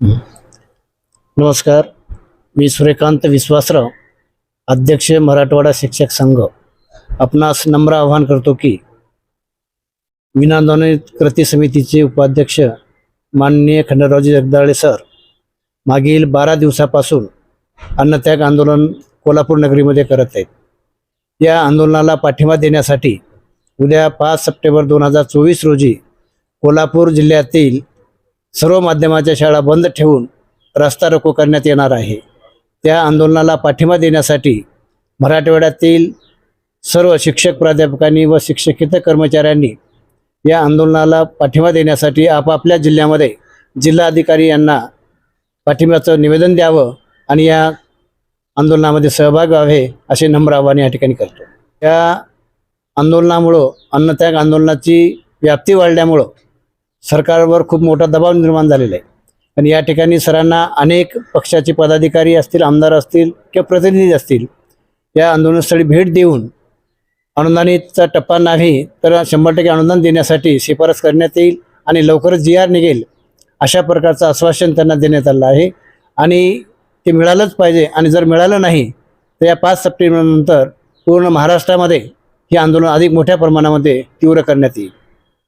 नमस्कार. मी सूर्यकांत विश्वासराव अध्यक्ष मराठवाडा शिक्षक संघ. आपणास नम्र आवाहन करतो की विनांदोलित कृती समितीचे उपाध्यक्ष माननीय खंडरावजी जगदाळे सर मागील बारा दिवसापासून अन्नत्याग आंदोलन कोल्हापूर नगरीमध्ये करत आहेत. या आंदोलनाला पाठिंबा देण्यासाठी उद्या पाच सप्टेंबर दोन हजार चोवीस रोजी कोल्हापूर जिल्ह्यातील सर्व माध्यमाच्या शाळा बंद ठेवून रस्ता रोको करण्यात येणार आहे. त्या आंदोलनाला पाठिंबा देण्यासाठी मराठवाड्यातील सर्व शिक्षक प्राध्यापकांनी व शिक्षकेतर कर्मचाऱ्यांनी या आंदोलनाला पाठिंबा देण्यासाठी आपापल्या जिल्ह्यामध्ये जिल्हाधिकारी यांना पाठिंब्याचं निवेदन द्यावं आणि या आंदोलनामध्ये सहभाग व्हावे असे नम्र आव्हान या ठिकाणी करतो. या आंदोलनामुळं अन्नत्याग आंदोलनाची व्याप्ती वाढल्यामुळं सरकारवर खूप मोठा दबाव निर्माण झालेला आहे. आणि या ठिकाणी सरांना अनेक पक्षाचे पदाधिकारी असतील आमदार असतील किंवा प्रतिनिधी असतील या आंदोलनस्थळी भेट देऊन अनुदानितचा टप्पा नाही तर शंभर टक्के अनुदान देण्यासाठी शिफारस करण्यात येईल आणि लवकरच जी आर निघेल अशा प्रकारचं आश्वासन त्यांना देण्यात आलं आहे. आणि ते मिळालंच पाहिजे आणि जर मिळालं नाही तर या पाच सप्टेंबरनंतर पूर्ण महाराष्ट्रामध्ये हे आंदोलन अधिक मोठ्या प्रमाणामध्ये तीव्र करण्यात येईल.